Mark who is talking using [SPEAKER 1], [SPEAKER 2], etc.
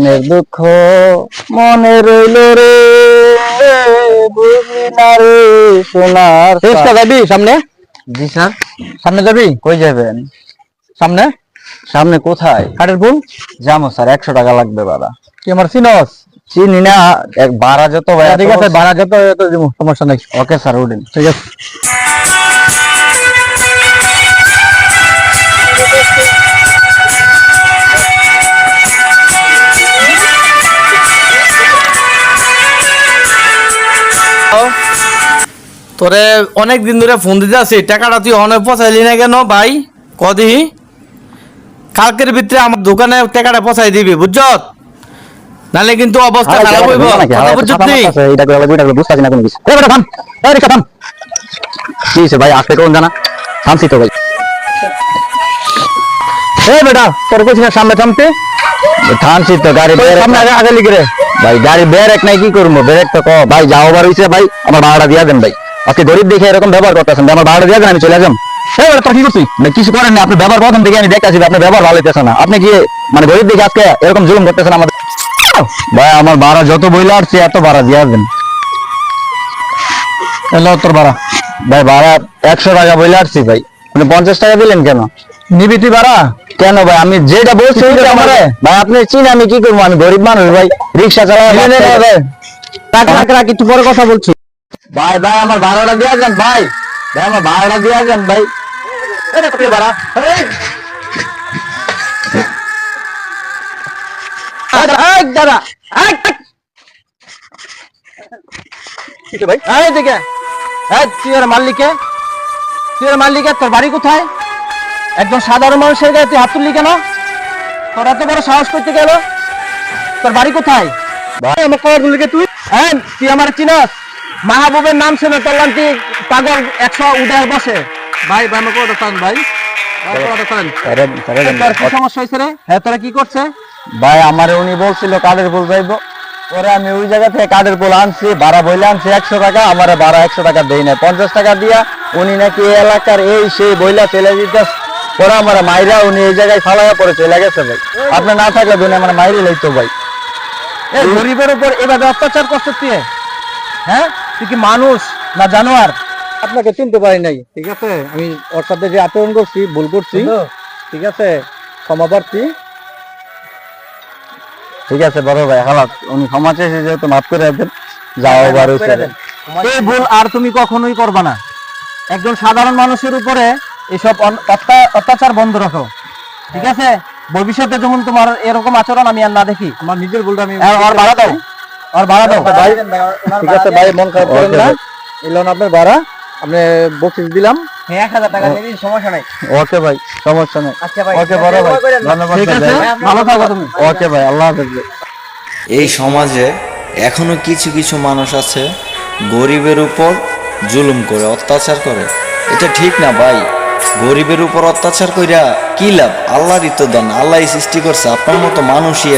[SPEAKER 1] মনের দুঃখ মনে রইল রে। বুঝলি না রে সোনার
[SPEAKER 2] রিক্সা যাবি সামনে?
[SPEAKER 1] জি স্যার।
[SPEAKER 2] সামনে যাবি?
[SPEAKER 1] কই যাবেন?
[SPEAKER 2] সামনে?
[SPEAKER 1] সামনে কোথায়?
[SPEAKER 2] কাঠের পুল
[SPEAKER 1] যাব স্যার একশো টাকা লাগবে ভাড়া
[SPEAKER 2] কি আমার সিনস?
[SPEAKER 1] চিনি না এক ভাড়া যত
[SPEAKER 2] ঠিক আছে যত যত সমস্যা নাই।
[SPEAKER 1] ওকে স্যার উঠেন।
[SPEAKER 2] ঠিক আছে।
[SPEAKER 3] তোরে অনেক দিন ধরে ফোন দিতে আছি টাকাটা তুই অনেক পচাইলি না কেন ভাই? কদি কালকের ভিতরে আমার দোকানে টাকাটা পচাই দিবি বুঝছ? নালে কিন্তু অবস্থা খারাপ হইব। কথা বুঝছ তুই
[SPEAKER 1] এইটা করে লাগবে এটা করে বুঝতে না কোনো কিছু। এ বেটা থাম এই রিক্সা থাম। কি হয়েছে ভাই আসতে কোন জানা? থামছি তো ভাই।
[SPEAKER 2] এ বেটা তোর কইছিস না সামনে থামতে?
[SPEAKER 1] থামছি তো গাড়ি বের
[SPEAKER 2] সামনে আগে আগে লিখে রে।
[SPEAKER 1] ভাই গাড়ি বেরেক নাই কি করব? বেরেক তো কো। ভাই যাও বার হইছে ভাই আমার ভাড়াটা দিয়া দেন ভাই। আজকে গরিব দেখে এরকম ব্যবহার করতেছেন আমার ভাড়াটা দিয়া আমি চলে তোর কি করছিস? ভাই কিছু করেন না আপনি ব্যবহার প্রথম থেকে আমি দেখতেছি আপনার ব্যবহার ভালো হইতেছে না। আপনি কি মানে গরিব দেখে আজকে এরকম জুলুম করতেছেন আমাদের? ভাই আমার ভাড়া যত বইলা আসছে এত ভাড়া দিয়া
[SPEAKER 2] এলো তোর ভাড়া।
[SPEAKER 1] ভাই ভাড়া একশো টাকা বইলে আসছি ভাই। আপনি পঞ্চাশ টাকা দিলেন কেন?
[SPEAKER 2] নিবি তুই ভাড়া?
[SPEAKER 1] কেন ভাই আমি যেটা বলছি
[SPEAKER 2] তুই
[SPEAKER 1] ভাই আপনি চিন আমি কি করব? আমি গরিব মানুষ ভাই রিক্সা
[SPEAKER 2] নে, নে, নে। রাখ একটু পরে কথা বলছি।
[SPEAKER 1] ভাই ভাই আমার ভাড়াটা দিয়ে যান ভাই। ভাই আমার ভাড়াটা দিয়ে যান ভাই। ভাড়া
[SPEAKER 2] দাদা তুই তুই মালিকে তোর বাড়ি কোথায়? একজন সাধারণ মানুষের গায়ে তুই হাত তুললি কেন? তোর এত বড় সাহস করতে গেল? তোর বাড়ি কোথায়? ভাই আমার বললি তুই হ্যাঁ তুই আমার চিনাস। মাহবুবের নাম শুনে তোর তুই পাগল একশো উদয় বসে। ভাই ভাই কথা চান ভাই। কি সমস্যা হয়েছে রে? হ্যাঁ তোরা কি করছে?
[SPEAKER 1] ভাই আমারে উনি বলছিল কাদের ফুল যাইবো পরে আমি ওই জায়গা থেকে কাদের ফুল আনছি ভাড়া বইলে আনছি একশো টাকা আমারে ভাড়া একশো টাকা দেই না পঞ্চাশ টাকা দিয়া উনি নাকি এই এলাকার এই সেই বইলা চলে দিতে পরে আমার মাইরা উনি এই জায়গায় ফালাইয়া পরে চলে গেছে ভাই। আপনি না থাকলে দুনি আমার মাইরে লইতো ভাই।
[SPEAKER 2] গরিবের উপর এভাবে অত্যাচার করছিস তুই হ্যাঁ? তুই কি মানুষ না জানোয়ার? আপনাকে চিনতে পারি নাই। ঠিক আছে? আমি ওর সাথে যে আচরণ করছি ভুল করছি ঠিক আছে? ক্ষমা প্রার্থী।
[SPEAKER 1] ঠিক আছে বড় ভাই হালাত। উনি ক্ষমা চেয়েছে যেহেতু মাফ করে দেন যাও বার
[SPEAKER 2] এই ভুল আর তুমি কখনোই করবা না। একজন সাধারণ মানুষের উপরে এসব অত্যাচার বন্ধ রাখো। ঠিক আছে? ভবিষ্যতে যখন তোমার এরকম আচরণ আমি আর না দেখি। আমার নিজের ভুলটা আমি আর ভাড়া দাও আর ভাড়া দাও ভাই ঠিক আছে ভাই মন খারাপ করেন না। আপনার ভাড়া আপনি বকশিস দিলাম। এক হাজার টাকা নিবি সমস্যা নাই।
[SPEAKER 1] ওকে ভাই সমস্যা নেই।
[SPEAKER 2] আচ্ছা
[SPEAKER 1] ওকে বড় ভাই ধন্যবাদ
[SPEAKER 2] ঠিক আছে
[SPEAKER 1] ভাই।
[SPEAKER 2] ভালো থাকো তুমি।
[SPEAKER 1] ওকে ভাই আল্লাহ হাফেজ।
[SPEAKER 4] এই সমাজে এখনও কিছু কিছু মানুষ আছে গরিবের উপর জুলুম করে অত্যাচার করে। এটা ঠিক না ভাই। গরিবের উপর অত্যাচার কইরা কি লাভ? আল্লাহরই তো দান আল্লাহ সৃষ্টি করছে আপনার মতো মানুষই